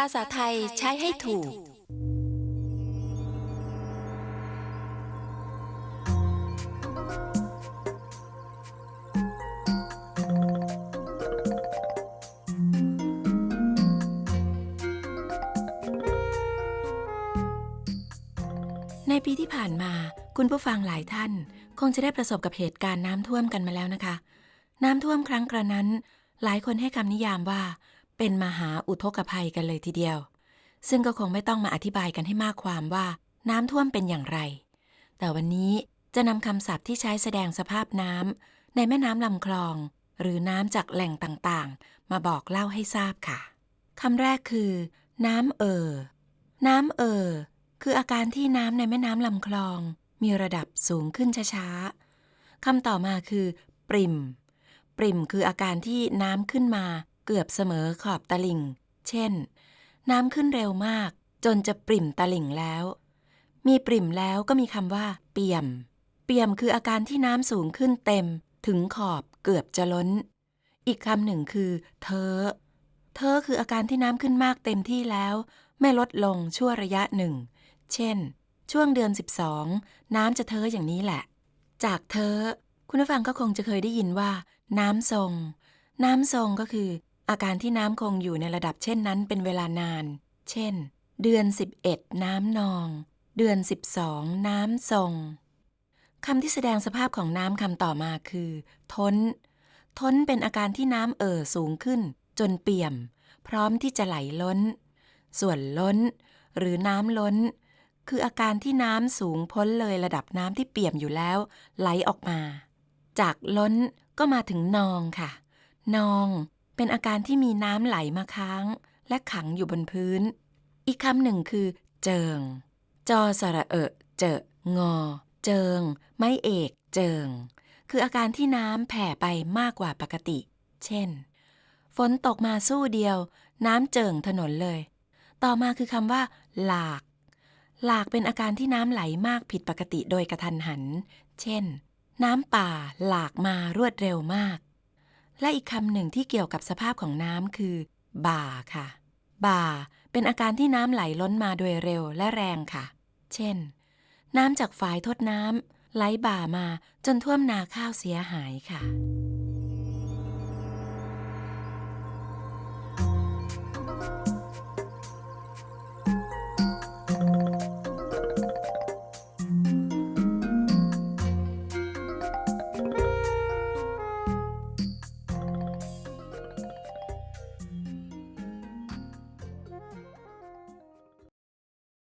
ภาษาไทยใช้ให้ถูก ในปีที่ผ่านมา คุณผู้ฟังหลายท่าน คงจะได้ประสบกับเหตุการณ์น้ำท่วมกันมาแล้วนะคะ น้ำท่วมครั้งกระนั้น หลายคนให้คำนิยามว่า เป็นมหาอุทกภัยกันเลยทีเดียว ซึ่งก็คงไม่ต้องมาอธิบายกันให้มากความว่าน้ำท่วมเป็นอย่างไร แต่วันนี้จะนำคำศัพท์ที่ใช้แสดงสภาพน้ำในแม่น้ำลำคลอง หรือน้ำจากแหล่งต่างๆ มาบอกเล่าให้ทราบค่ะคำแรกคือ น้ำเอ่อน้ำเอ่อคืออาการที่น้ำในแม่น้ำลำคลอง มีระดับสูงขึ้นช้าๆคำต่อมาคือ ปริ่ม ปริ่มคืออาการที่น้ำขึ้นมา เกือบเสมอขอบตลิ่ง เช่น น้ำขึ้นเร็วมาก จนจะปริ่มตลิ่งแล้ว มีปริ่มแล้วก็มีคำว่า เปี่ยม เปี่ยมคืออาการที่น้ำสูงขึ้นเต็ม ถึงขอบเกือบจะล้น อีกคำหนึ่งคือ เทอเทอคืออาการที่น้ำขึ้นมากเต็มที่แล้ว ไม่ลดลงชั่วระยะหนึ่ง เช่น ช่วงเดือน 12 น้ำจะเทออย่างนี้แหละ จากเทอคุณผู้ฟังก็คงจะเคยได้ยินว่า น้ำทรง น้ำทรงก็คือ อาการที่น้ำคงอยู่ในระดับเช่นนั้นเป็นเวลานาน เช่น เดือน 11 น้ำนอง เดือน 12 น้ำทรงคำที่แสดงสภาพของน้ำคำต่อมาคือ ท้น ท้นเป็นอาการที่น้ำเอ่อสูงขึ้น จนเปี่ยม พร้อมที่จะไหลล้น ส่วนล้น หรือน้ำล้น คืออาการที่น้ำสูงพ้นเลยระดับน้ำที่เปี่ยมอยู่แล้ว ไหลออกมา จากล้นก็มาถึงนองค่ะ นอง เป็นอาการที่มีน้ำไหลมาค้าง และขังอยู่บนพื้น อีกคำหนึ่งคือ เจิง จอสระเอะ เจงอ เจิง ไม่เอก เจิง คืออาการที่น้ำแผ่ไปมากกว่าปกติ เช่น ฝนตกมาสู้เดียว น้ำเจิงถนนเลย ต่อมาคือคำว่า หลาก หลากเป็นอาการที่น้ำไหลมากผิดปกติโดยกระทันหัน เช่น น้ำป่าหลากมารวดเร็วมาก และอีกคำหนึ่งที่เกี่ยวกับสภาพของน้ำคือ บ่าค่ะ บ่า เป็นอาการที่น้ำไหลล้นมาโดยเร็วและแรงค่ะ เช่น น้ำจากฝายทดน้ำไหลบ่ามาจนท่วมนาข้าวเสียหายค่ะ